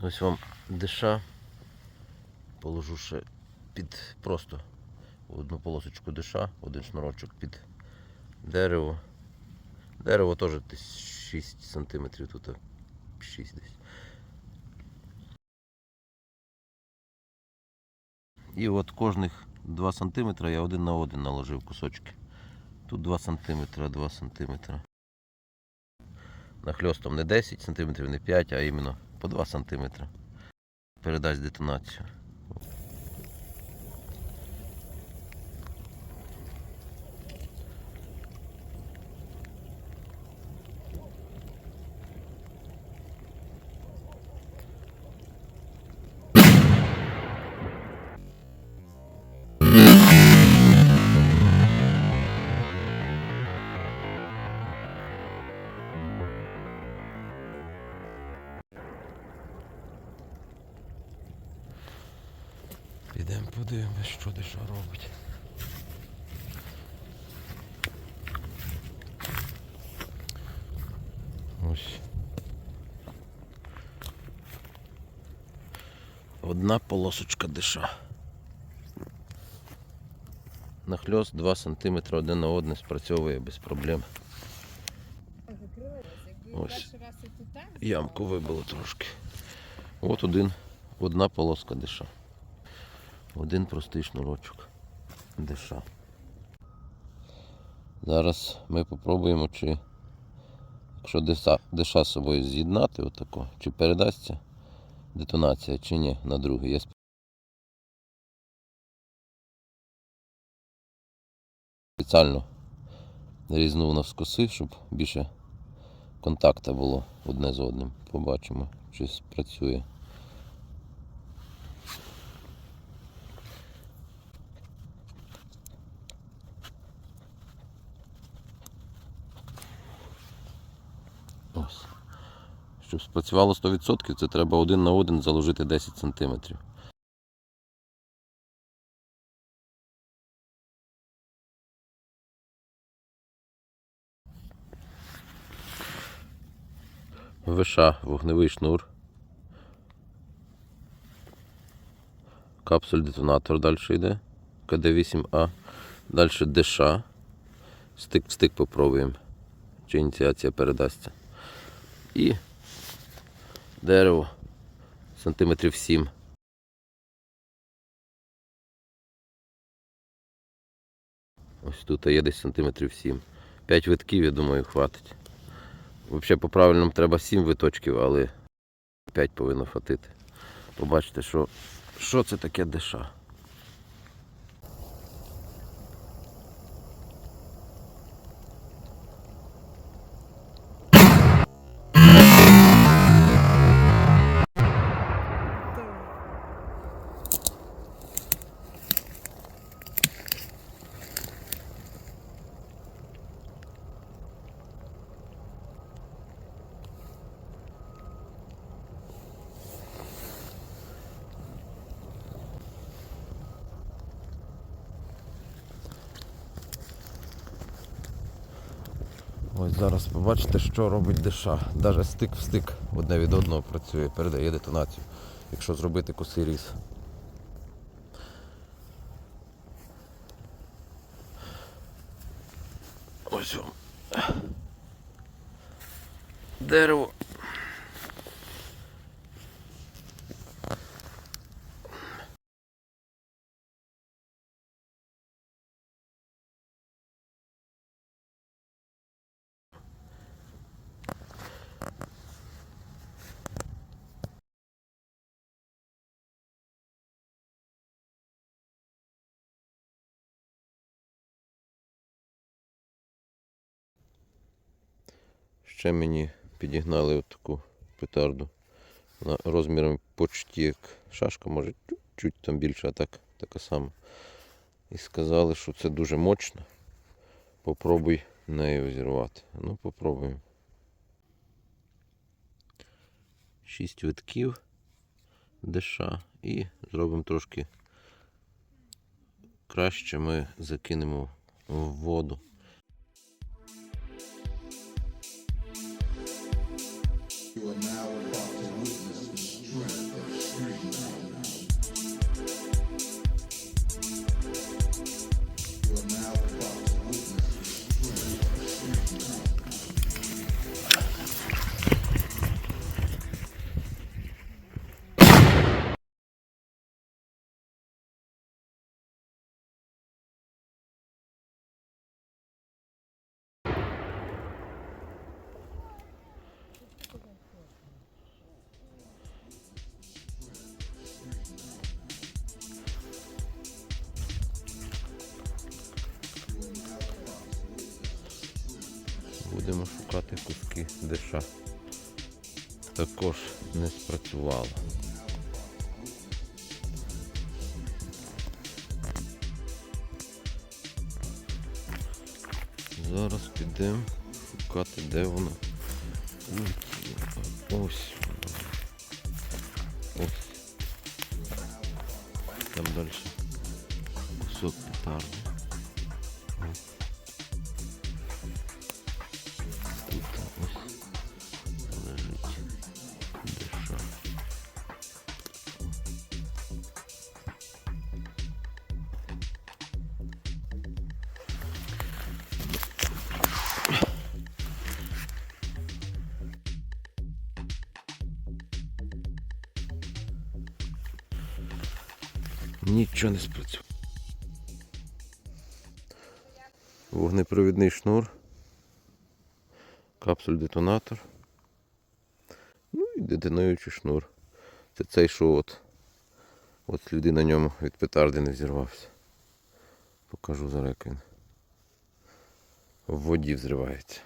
Ось вам диша. Положу ще під просто одну полосочку диша, один шнурочок під дерево. Дерево теж десь 6 см, тут 6 десь. І от кожних 2 см я один на один наложив кусочки. Тут 2 см, 2 см. Нахльостом не 10 см, не 5, а іменно по 2 см. Передасть детонацію. Що де робить. Ось. Одна полосочка диша. Нахльост 2 см один на один спрацьовує без проблем. Ось. Ямку вибило трошки. От один, одна полоска диша. Один простий шнурочок диша. Зараз ми попробуємо, чи якщо диша з собою з'єднати, отако, чи передасться детонація, чи ні на другий. Я спеціально різнув навскоси, щоб більше контакта було одне з одним. Побачимо, чи спрацює. Ось. Щоб спрацювало 100%, це треба один на один заложити 10 см. ВШ, вогневий шнур. Капсуль детонатор далі йде. КД8А. Далі ДШ. Стик в стик попробуємо. Чи ініціація передасться. І дерево сантиметрів 7. Ось тут є десь сантиметрів 7. 5 витків, я думаю, хватить. Взагалі по правильному треба 7 виточків, але 5 повинно хватити. Побачите, що, що це таке диша. Ось зараз побачите, що робить диша. Навіть стик в стик одне від одного працює, передає детонацію, якщо зробити косий різ. Ось. Дерево. Ще мені підігнали от таку петарду. Вона розміром почти як шашка, може чуть-чуть там більше, а так така сама. І сказали, що це дуже мощно. Попробуй нею зірвати. Ну, попробуємо. Шість витків деша і зробимо трошки краще. Ми закинемо в воду. You are now Будемо шукати куски деша. Також не спрацювало. Зараз підемо шукати, де воно. Ось. Ось. Там далі кусок петарди. Нічого не спрацював. Вогнепровідний шнур. Капсуль-детонатор. Ну і детонуючий шнур. Це цей, що от, от сліди на ньому від петарди не взірвався. Покажу зараз як він. В воді взривається.